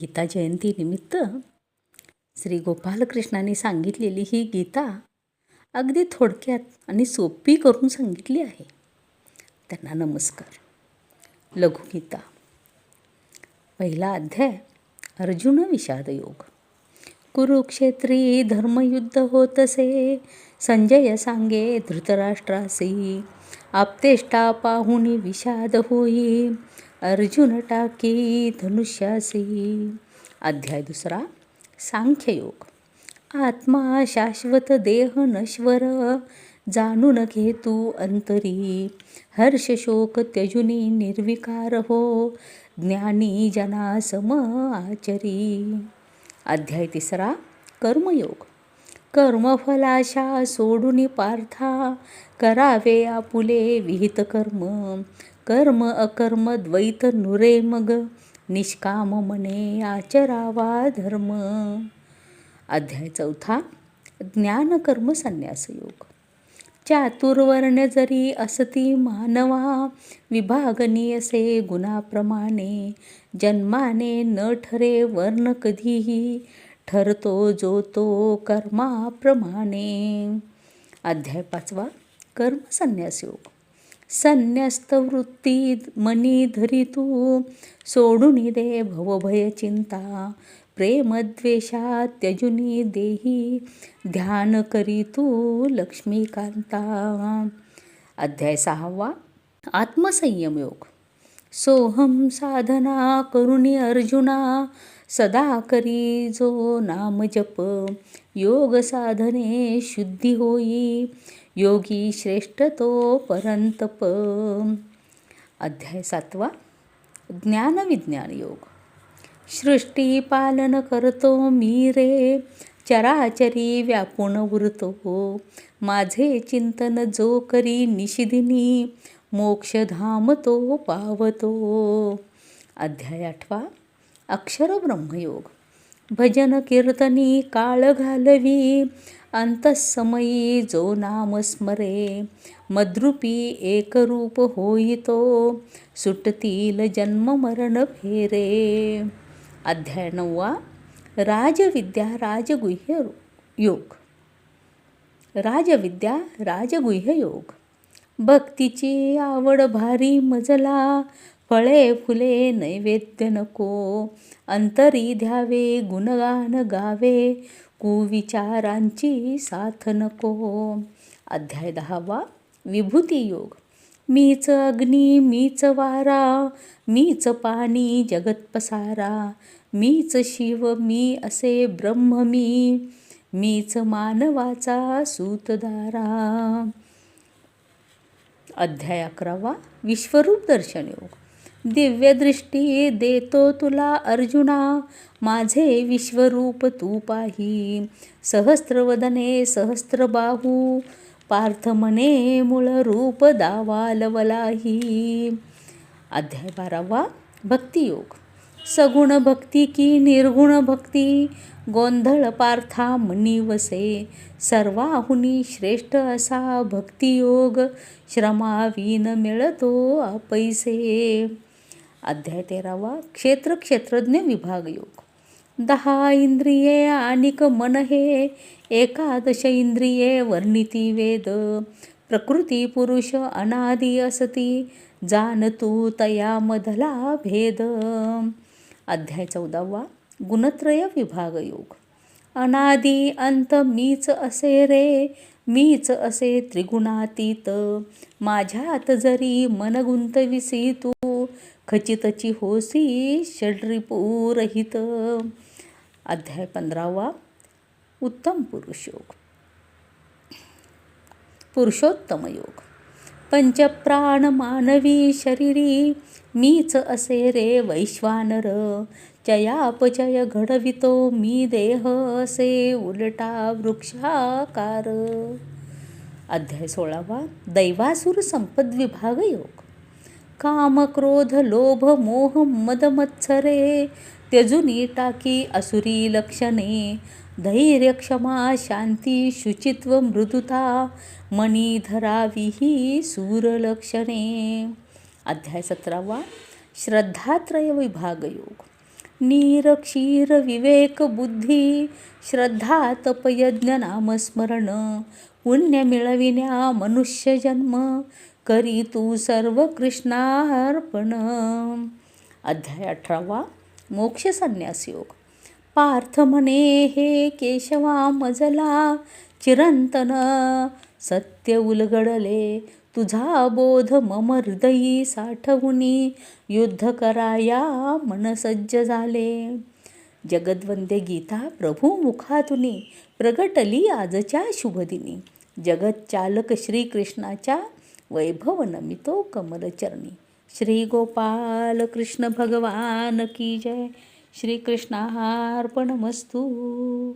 गीता जयंतीनिमित्त श्री गोपालकृष्णाने सांगितलेली ही गीता अगदी थोडक्यात आणि सोपी करून सांगितली आहे. त्यांना नमस्कार. लघुगीता पहिला अध्याय अर्जुन विषाद योग. कुरुक्षेत्री धर्मयुद्ध होतसे संजय सांगे धृतराष्ट्रासी आपतेष्टा पाहुणी विषाद होई. अर्जुन टाकी धनुष्यासी. अध्याय दुसरा सांख्ययोग. आत्मा शाश्वत देह नश्वर जाणून घे तू अंतरी. हर्ष शोक त्यजुनी निर्विकार हो ज्ञानी जना सम आचरी. अध्याय तिसरा कर्मयोग. कर्मफलाशा सोडून पार्था करावे आपुले विहित कर्म. कर्म अकर्म द्वैत नुरे मग. निष्काम मने आचरावा धर्म. अध्याय चौथा ज्ञानकर्म संन्यास योग. चातुर्वर्ण जरी असती मानवा विभागनी असे गुणाप्रमाणे जन्माने न ठरे वर्ण कधीही ठरतो जो तो कर्माप्रमाणे. अध्याय पाचवा कर्मसन्यास योग. संन्यस्त वृत्ती मनी धरी तू सोडून दे भवभय चिंता. प्रेमद्वेषा त्यजुनी देही. ध्यान करी तू लक्ष्मीकांता. अध्याय सहावा. आत्मसंयम योग. सोहम साधना करुणी अर्जुना. सदा करी जो नाम जप. योग साधने शुद्धी होई. योगी श्रेष्ठ तो परंतप. अध्याय सातवा ज्ञानविज्ञान योग. सृष्टी पालन करतो मी रे चराचरी व्यापून उरतो. माझे चिंतन जो करी निशिदिनी मोक्षधाम तो पावतो. अध्याय आठवा अक्षर ब्रह्मयोग भजन कीर्तनी काळ घालवी. अंतसमयी जो नाम स्मरे मद्रुपी एकरूप होईतो. सुटतील जन्म मरण फेरे. अध्याय नववा राजविद्या राजगुह्य योग. राजविद्या राजगुह्य योग. भक्तीची आवड भारी मजला फळे फुले नैवेद्य नको. अंतरी द्यावे गुणगान गावे. कुविचारांची साथ नको. अध्याय दहावा विभूती योग. मीच अग्नी मीच वारा मीच पाणी जगत पसारा. मीच शिव मी असे ब्रह्म मी. मीच मानवाचा सूतदारा अध्याय अकरावा विश्वरूप दर्शन योग. दिव्यदृष्टी देतो तुला अर्जुना. माझे विश्वरूप तू पाही. सहस्त्रवदने सहस्त्रबाहू पार्थ म्हणे मूळ रूप दावालवलाही अध्याय बारावा भक्तियोग सगुण भक्ती की निर्गुण भक्ती? गोंधळ पार्था मनी वसे. सर्वाहुनी श्रेष्ठ असा भक्तियोग श्रमाविन मिळतो पैसे अध्याय तेरावा क्षेत्र क्षेत्रज्ञ विभाग योग. दहा इंद्रिये आणिक मन हे एकादश इंद्रिये वर्णिती वेद. प्रकृती पुरुष अनादि असती जाणतू तया मधला भेद. अध्याय चौदावा गुणत्रय विभाग योग. अनादी अंत मीच असे रे मीच असे त्रिगुणातीत. माझ्यात जरी मन गुंतविसी तू खचितची होसी षड्रिपूरहित अध्याय पंधरावा उत्तम पुरुष योग पुरुषोत्तम योग. पंचप्राण मानवी शरीरी मीच असे रे वैश्वानर. चयापचय घडवितो मी देह असे उलटा वृक्षाकार. अध्याय सोळावा. दैवासुर संपद विभाग योग. काम क्रोध लोभ मोह मदमत्सरे त्यजुनी टाकी असुरी लक्षणे धैर्य क्षमा शांती शुचित्व मृदुता मणी धरावी ही सूरलक्षणे अध्याय सतरावा. श्रद्धात्रय विभाग योग. नीर क्षीर विवेक बुद्धी श्रद्धा तपयज्ञ नामस्मरण पुण्य मिळविण्या मनुष्य जन्म करी तू सर्व कृष्णार्पण. अध्याय अठरावा मोक्ष संन्यास योग. पार्थ म्हणे हे केशवा मजला चिरंतन सत्य उलगडले तुझा बोध मम हृदयी साठवुनी युद्ध कराया मनसज्ज झाले. जगद्वंदे गीता प्रभू मुखातुनी प्रगटली आजच्या शुभदिनी. जगत चालक श्रीकृष्णाच्या वैभव नमितो कमलचरणी. श्री गोपाल कृष्ण भगवान की जय. श्रीकृष्णार्पणमस्तू.